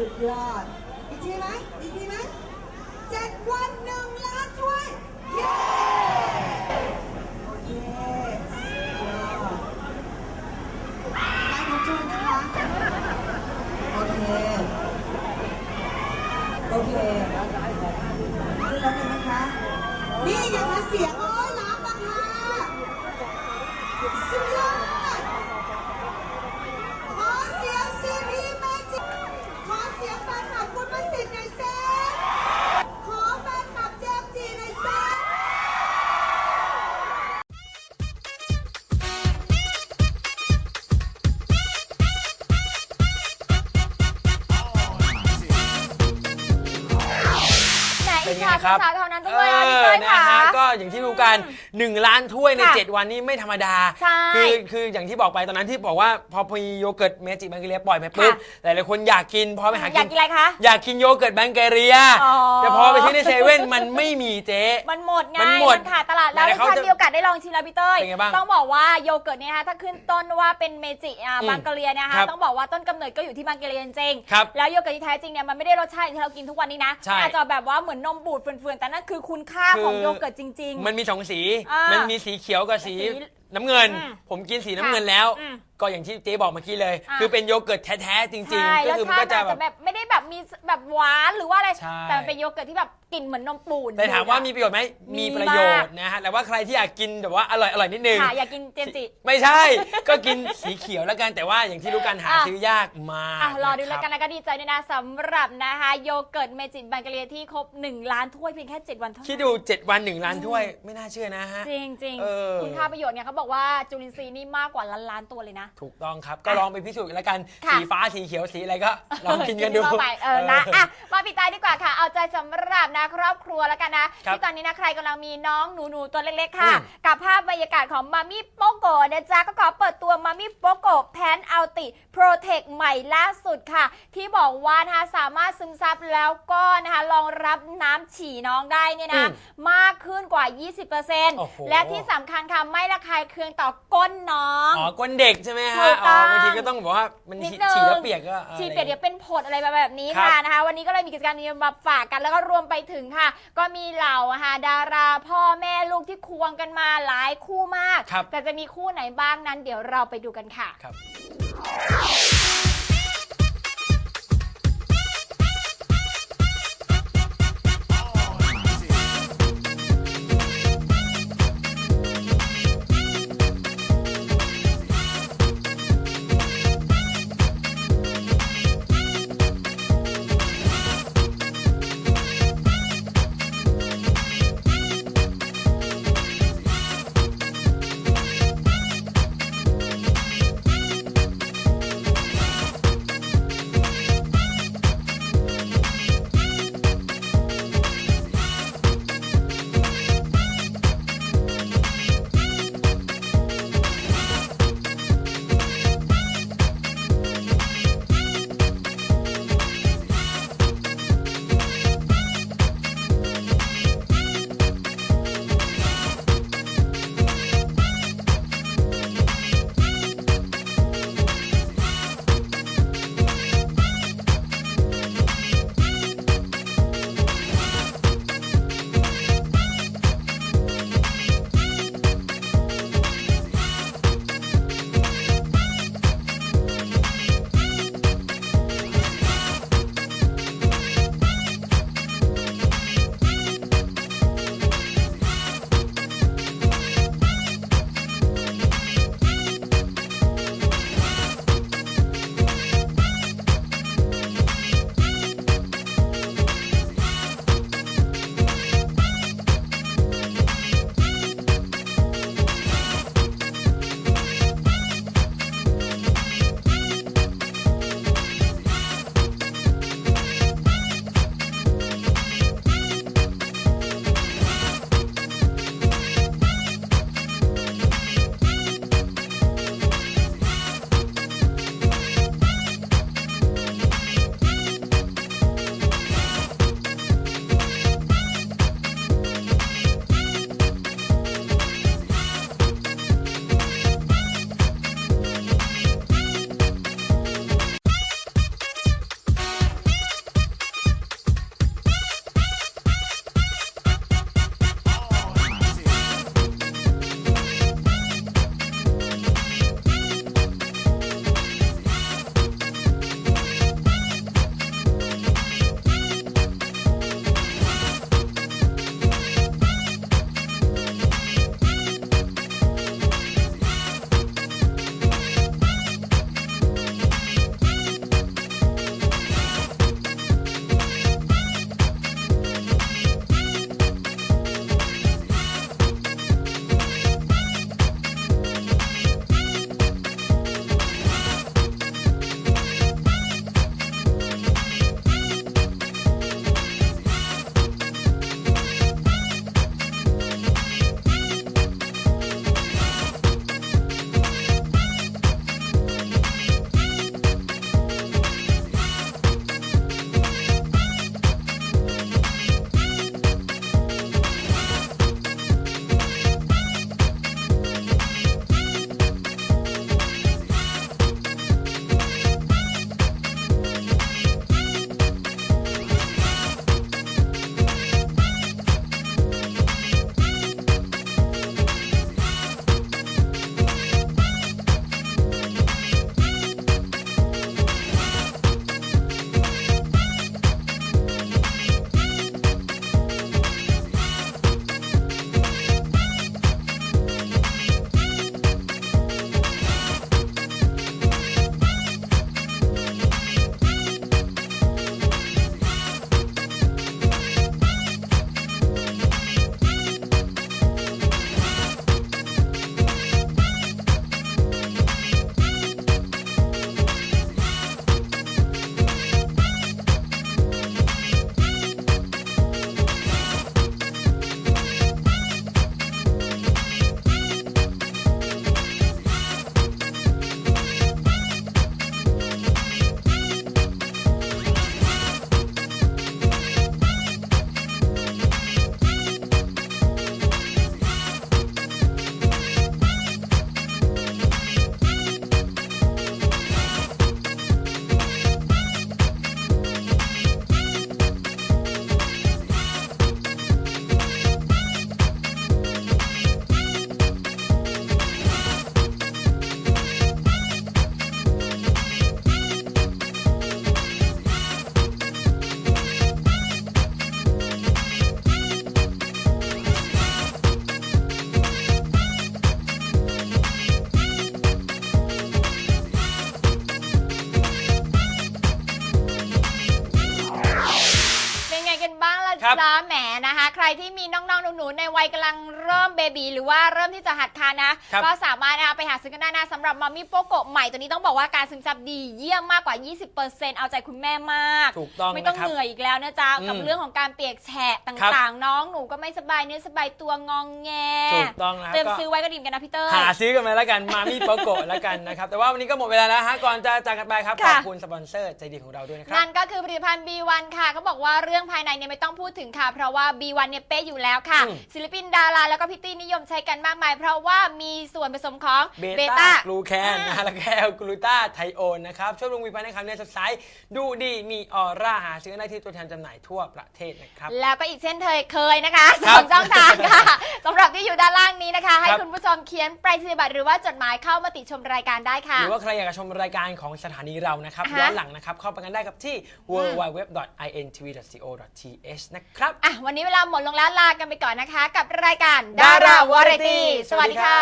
สุดยอด อีกทีไหมอีกทีไหมเจ็ดวัน ครับสาๆเท่านั้นเอด้ วยอะพี่อเต้ยนะค่ะ ฮะก็อย่างที่รู้กัน 1 ล้านถ้วยใน ค่ะ7 วันนี้ไม่ธรรมดา ใช่คือคืออย่างที่บอกไปตอนนั้นที่บอกว่าพอมีโยเกิร์ตเมจิแบงเกเรียปล่อยไปปุ๊บค่ะ หลายๆคนอยากกินพอไปหาอยากกินอะไรคะ อยากกินโยเกิร์ตแบงเกเรีย อ๋อ แต่พอไปที่ในเซเว่นมันไม่มีเจ๊ มันหมดไงมันหมดขาดตลาดแล้วไหนแล้วเขาถ้าจะมีโอกาสได้ลองชิมแล้วพี่เต้ยเป็นไงบ้างต้องบอกว่าโยเกิร์ตเนี่ยนะคะถ้าขึ้นต้นว่าเป็นเมจิอะอืมบางกะเรียเนยนะครัคะบต้องบอกว่าต้นกำเนิดก็อยู่ที่บางกะเรียจริงๆครับแล้วโยเกิร์ตที่แท้จริงเนี่ยมันไม่ได้รสชาติอย่างที่เรากินทุกวันนี้นะใช่อาจจะแบบว่าเหมือนนมบูดเฟื่อนๆแต่นั่นคือคุณค่าคือของโยเกิร์ตจริงมันมีสองสี อ่ามัมันมีสีเขียวกับสีสีน้ำเงิน อืมผมกินสีน้ำเงินแล้ว อืม ก็อย่างที่เจ๊บอกเมื่อกี้เลย อะ คือเป็นโยเกิร์ตแท้ๆจริงใช่ๆ ก็แล้วคือมันชาก็ติจะอาจแบจะบ แบบไม่ได้แบบมีแบบหวานหรือว่าอะไร ใช่ แต่มันเป็นโยเกิร์ตที่แบบกลิ่นเหมือนนมปูน แต่ถามว่ามีประโยชน์ไหมมีมีประโยชน์นะฮะแต่ว่าใครที่อยากกินแบบว่าอร่อยอร่อยนิดนึง ค่ะอยากกินเจมส์จิ ไม่ใช่ ก็กินสีเขียวแล้วกันแต่ว่าอย่างที่รู้กันหาอะ ซื้อยากมากอะรอดูแล้วะคกับนนะก็ดีใจด้วยนะสำหรับนะคะโยเกิร์ตเมจิบังกะเรียที่ครบ 1 ล้านถ้วยเพียงแค่ 7 วันเท่าคิดนั้น ดู 7 วัน 1 ล้านถ้วยไม่น่าเชื่อนะฮะ จริงจริงๆเออ คุณค่าประโยชน์เนี่ยเขาบอกว่าจุลินทรีย์นี่มากกว่าล้านล้านๆตัวเลยนะถูกต้องครับ ก็ลองไปพิสูจน์กันแล้วกัน ค่ะ สีฟ้าสีเขียวสีอะไรก็ลองกินกันดู เข้าไปเออนะอะมาปิดท้ายดีกว่าค่ะ เอาใจสำหรับนะครอบครัวแล้วกันนะครับที่ตอนนี้นะใครกำลังมีน้องหนูหนูๆตัวเล็กๆค่ะ อืม กับภาพบรรยากาศของมามี่โปโกะนะจ๊ะก็ขอเปิดตัวมามี่โปโกะแพนอัลติโปรเทคใหม่ล่าสุดค่ะ ที่บอกว่านะคะสามารถซึมซับแล้วก็นะคะรองรับน้ำฉี่น้องได้เนี่ยนะอืมมากขึ้นกว่า โอ้โห 20%และที่สำคัญค่ะไม่ระคายเคืองต่อก้นน้อง อ๋อก้นเด็กใช่ไหมถูฮะกต้อ๋ออง บางทีก็ต้องบอกว่ามันนิดฉีนึงฉี่แล้วเปียกก็อะไรชีเปียกเดี๋ยวเป็นผดอะไรแบบนี้ครับค่ะนะคะ วันนี้ก็เลยมีกิจกรรมนี้มาฝากกันแล้วก็รวมไปถึงค่ะ ก็มีเหล่าอะค่ะดาราพ่อแม่ลูกที่ควงกันมาหลายคู่มาก ครับ แต่จะมีคู่ไหนบ้างนั้น เดี๋ยวเราไปดูกันค่ะ ครับ ที่มีน ๆหนูๆในวัยกำลังเริ่มเบบีหรือว่าเริ่มที่จะหัดทานนะ ครับ ก็สามารถนะคะไปหาซื้อกันได้นะสำหรับมัมมี่โปโกะใหม่ตัวนี้ต้องบอกว่าการซึมซับดีเยี่ยมมากกว่า 20%เอาใจคุณแม่มาก ถูกต้องไม่ต้องนะครับ เหนื่อยอีกแล้วนะจ๊ะ อืมกับเรื่องของการเปียกแฉะตครับ่างๆ น้องหนูก็ไม่สบายเนื้อสบายตัวงองแงถูกต้องนะเตรียมก็ซื้อไว้ก็ดีเหมอนกันนะพี่เต้ยหาซื้อกันมาแล้วกันมามี่โปโกะแล้วกันนะครับ แต่ว่าวันนี้ก็หมดเวลาแล้วฮะก่อนจะจากกันไปครับขค่ะ อบคุณสปอนเซอร์ใจดีของเราด้วยนะครับ นั่นก็คือผลิตภัณฑ์ B1 ค่ะเขาบอกว่าเรื่องภายในเนี่ยไม่ต้องพูดถึงค่ะ เพราะว่า B1 เนี่ยเป๊ะอยู่แล้วค่ะ อืมศิลปินดาราแล้วก็พิตตี้นิยมใช้กันมากมาย เพราะว่ามีส่วนผสมของเบเบต้าต้า กลูแคนนะฮะแล้วก็แอลกลูตาไทโอนนะครับช่วยบำรุงผิวพรรณให้ขาวเนียนสดใสดูดีมีออร่าหาซื้อได้ที่ตัวแทนจำหน่ายทั่วประเทศนะครับ แล้วก็อีกเช่นเคยเคยนะคะสครัอบงช่องทางค่ะสำหรับที่อยู่ด้านล่างนี้นะคะ ให้ครับ คุณผู้ชมเขียนไปรษณียบัตรหรือว่าจดหมายเข้ามาติชมรายการได้ค่ะ หรือว่าใครอยากจะชมรายการของสถานีเรานะครับอ่าฮะ ย้อนหลังนะครับ เข้าไปกันได้กับที่ www.intv.co.th นะครับ อะวันนี้เวลาหมดลงแล้วลากันไปก่อนนะคะ กับรายการ Dara Dara Variety Variety สวัสดีค่ะ